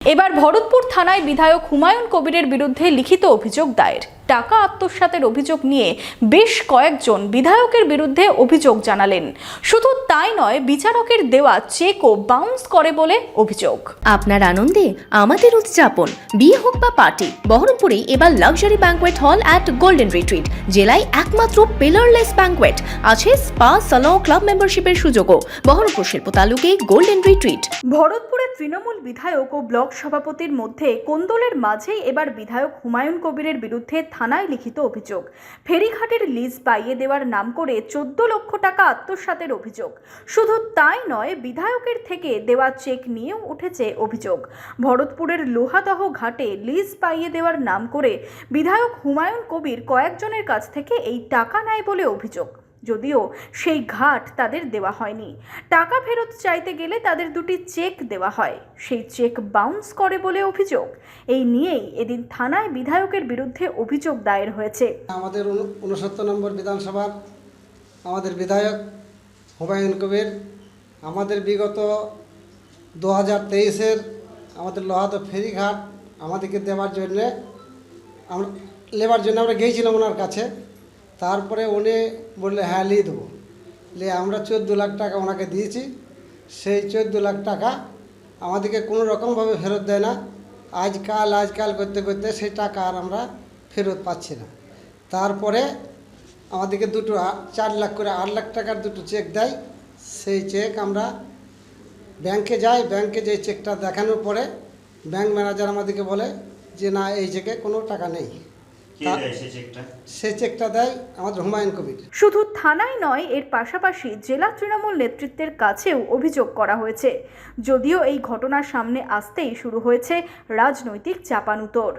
এবার ভরতপুর থানায় বিধায়ক হুমায়ুন কবিরের বিরুদ্ধে লিখিত অভিযোগ দায়ের। টাকা আত্মসাতের অভিযোগ নিয়ে বেশ কয়েকজন বিধায়কের বিরুদ্ধে অভিযোগ জানালেন। শুধু তাই নয় বিচারকের দেওয়া চেকও বাউন্স করে বলে অভিযোগ। আপনার আনন্দে আমাদের উদযাপন। বিয়ে হোক বা পার্টি বহরমপুরে এবার luxury banquet hall at golden retreat জেলায় একমাত্র পিলারলেস ব্যাঙ্কোয়েট আছে স্পা সালন ক্লাব মেম্বারশিপের সুযোগও। বহরমপুর শিল্প তালুকে গোল্ডেন রিট্রিট ভরতপুরের তৃণমূল বিধায়ক ও ব্লক সভাপতির মধ্যে কোন্দলের মাঝেই এবার বিধায়ক হুমায়ুন কবিরের বিরুদ্ধে থানায় লিখিত অভিযোগ। ফেরিঘাটের লিজ পাইয়ে দেওয়ার নাম করে চোদ্দ লক্ষ টাকা আত্মসাতের অভিযোগ। শুধু তাই নয়, বিধায়কের থেকে দেওয়া চেক নিয়েও উঠেছে অভিযোগ। ভরতপুরের লোহাদহ ঘাটে লিজ পাইয়ে দেওয়ার নাম করে বিধায়ক হুমায়ুন কবির কয়েকজনের কাছ থেকে এই টাকা নেয় বলে অভিযোগ। যদিও সেই ঘাট তাদের দেওয়া হয়নি। টাকা ফেরত চাইতে গেলে তাদের দুটি চেক দেওয়া হয়। সেই চেক বাউন্স করে বলে অভিযোগ। এই নিয়েই এদিন থানায় বিধায়কের বিরুদ্ধে অভিযোগ দায়ের হয়েছে। আমাদের উন- উনসত্তর নম্বর বিধানসভার আমাদের বিধায়ক হুমায়ুন কবির, আমাদের বিগত দু হাজার তেইশের আমাদের লোহাতো ফেরিঘাট আমাদেরকে দেওয়ার জন্যে আমরা নেবার জন্য আমরা গিয়েছিলাম ওনার কাছে। তারপরে উনি বললে হ্যাঁ নিয়ে দেবো। নিয়ে আমরা চোদ্দ লাখ টাকা ওনাকে দিয়েছি। সেই চোদ্দ লাখ টাকা আমাদেরকে কোনো রকমভাবে ফেরত দেয় না। আজকাল আজকাল করতে করতে সেই টাকা আর আমরা ফেরত পাচ্ছি না। তারপরে আমাদেরকে দুটো চার লাখ করে আট লাখ টাকার দুটো চেক দেয়। সেই চেক আমরা ব্যাংকে যাই। ব্যাংকে যে চেকটা দেখানোর পরে ব্যাংক ম্যানেজার আমাদেরকে বলে যে, না, এই চেকে কোনো টাকা নেই। সে চেকটা? সেই দেয় আমাদের হুমায়ুন কবির। শুধু থানায় নয় এর পাশাপাশি জেলা তৃণমূল নেতৃত্বের কাছেও অভিযোগ করা হয়েছে। যদিও এই ঘটনার সামনে আসতেই শুরু হয়েছে রাজনৈতিক চাপানুতোর।